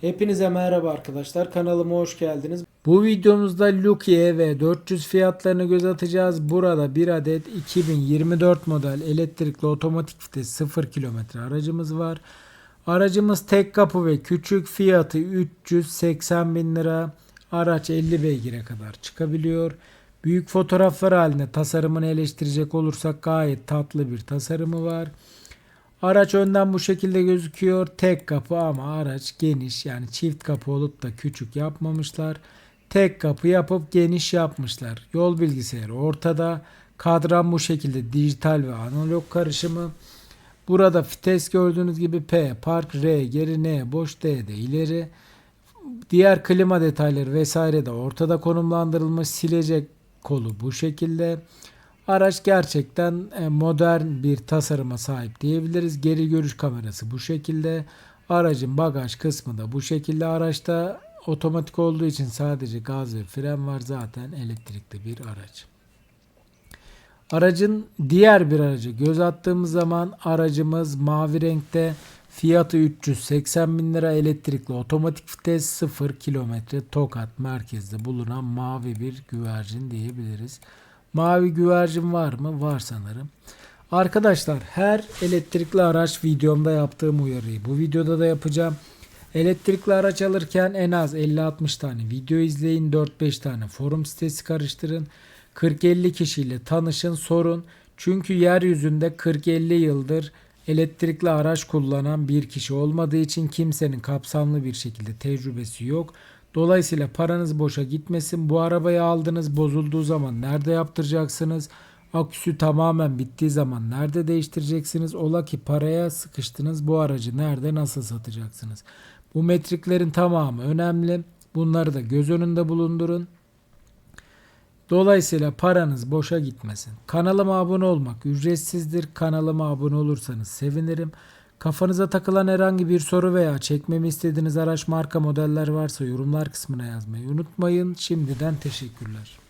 Hepinize merhaba arkadaşlar. Kanalıma hoş geldiniz. Bu videomuzda Lucky EV400 fiyatlarını göz atacağız. Burada bir adet 2024 model elektrikli otomatik vites 0 kilometre aracımız var. Aracımız tek kapı ve küçük fiyatı 380 bin lira. Araç 50 beygire kadar çıkabiliyor. Büyük fotoğraflar halinde tasarımını eleştirecek olursak gayet tatlı bir tasarımı var. Araç önden bu şekilde gözüküyor. Tek kapı ama araç geniş yani çift kapı olup da küçük yapmamışlar. Tek kapı yapıp geniş yapmışlar. Yol bilgisayarı ortada. Kadran bu şekilde dijital ve analog karışımı. Burada vites gördüğünüz gibi P park, R geri, N boş, D de ileri. Diğer klima detayları vesaire de ortada konumlandırılmış. Silecek kolu bu şekilde. Araç gerçekten e, modern bir tasarıma sahip diyebiliriz. Geri görüş kamerası bu şekilde. Aracın bagaj kısmı da bu şekilde. Araçta otomatik olduğu için sadece gaz ve fren var. Zaten elektrikli bir araç. Aracın diğer bir aracı göz attığımız zaman aracımız mavi renkte fiyatı 380 bin lira elektrikli otomatik vites 0 kilometre Tokat merkezde bulunan mavi bir güvercin diyebiliriz. Mavi güvercin var mı? Var sanırım. Arkadaşlar her elektrikli araç videomda yaptığım uyarıyı bu videoda da yapacağım. Elektrikli araç alırken en az 50-60 tane video izleyin. 4-5 tane forum sitesi karıştırın. 40-50 kişiyle tanışın sorun. Çünkü yeryüzünde 40-50 yıldır elektrikli araç kullanan bir kişi olmadığı için kimsenin kapsamlı bir şekilde tecrübesi yok. Dolayısıyla paranız boşa gitmesin. Bu arabayı aldınız bozulduğu zaman nerede yaptıracaksınız? Aküsü tamamen bittiği zaman nerede değiştireceksiniz? Ola ki paraya sıkıştınız bu aracı nerede nasıl satacaksınız? Bu metriklerin tamamı önemli. Bunları da göz önünde bulundurun. Dolayısıyla paranız boşa gitmesin. Kanalıma abone olmak ücretsizdir. Kanalıma abone olursanız sevinirim. Kafanıza takılan herhangi bir soru veya çekmemi istediğiniz araç marka modeller varsa yorumlar kısmına yazmayı unutmayın. Şimdiden teşekkürler.